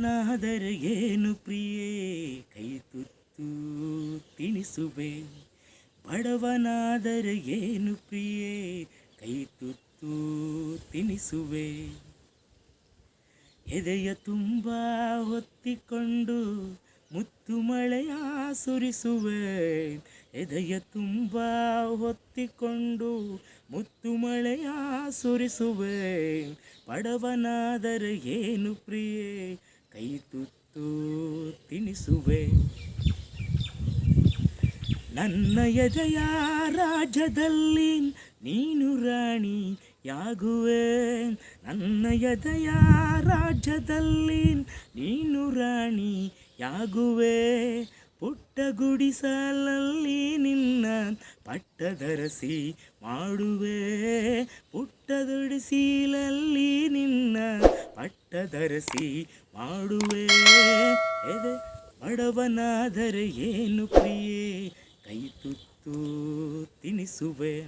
ಬಡವನಾದರೆ ಏನು ಪ್ರಿಯೇ? ಕೈ ತುತ್ತು ತಿನಿಸುವೆ. ಬಡವನಾದರೆ ಏನು ಪ್ರಿಯೇ? ಕೈ ತುತ್ತು ತಿನಿಸುವೆ. ಎದೆಯ ತುಂಬ ಹೊತ್ತಿಕೊಂಡು ಮುತ್ತು ಮಳೆಯ ಸುರಿಸುವೆ. ಎದೆಯ ತುಂಬ ಹೊತ್ತಿಕೊಂಡು ಮುತ್ತು ಮಳೆಯ ಸುರಿಸುವೆ. ಬಡವನಾದರೆ ಏನು ಪ್ರಿಯೆ? ತುತ್ತು ತಿನಿಸುವೆ. ನನ್ನ ಎದೆಯ ರಾಜ್ಯದಲ್ಲಿ ನೀನು ರಾಣಿ ಯಾಗುವೆ ನನ್ನ ಎದೆಯ ರಾಜ್ಯದಲ್ಲಿ ನೀನು ರಾಣಿ ಯಾಗುವೆ ಪುಟ್ಟ ಗುಡಿಸಲಲ್ಲಿ ನಿನ್ನ ಪಟ್ಟದರಸಿ ಮಾಡುವೆ. ಪುಟ್ಟ ನಿನ್ನ ಪಟ್ಟದರಸಿ ಮಾಡುವೆ. ಎದೆ ಬಡವನಾದರೆ ಏನು ಪ್ರಿಯೆ? ಕೈ ತುತ್ತು ತಿನಿಸುವೆ.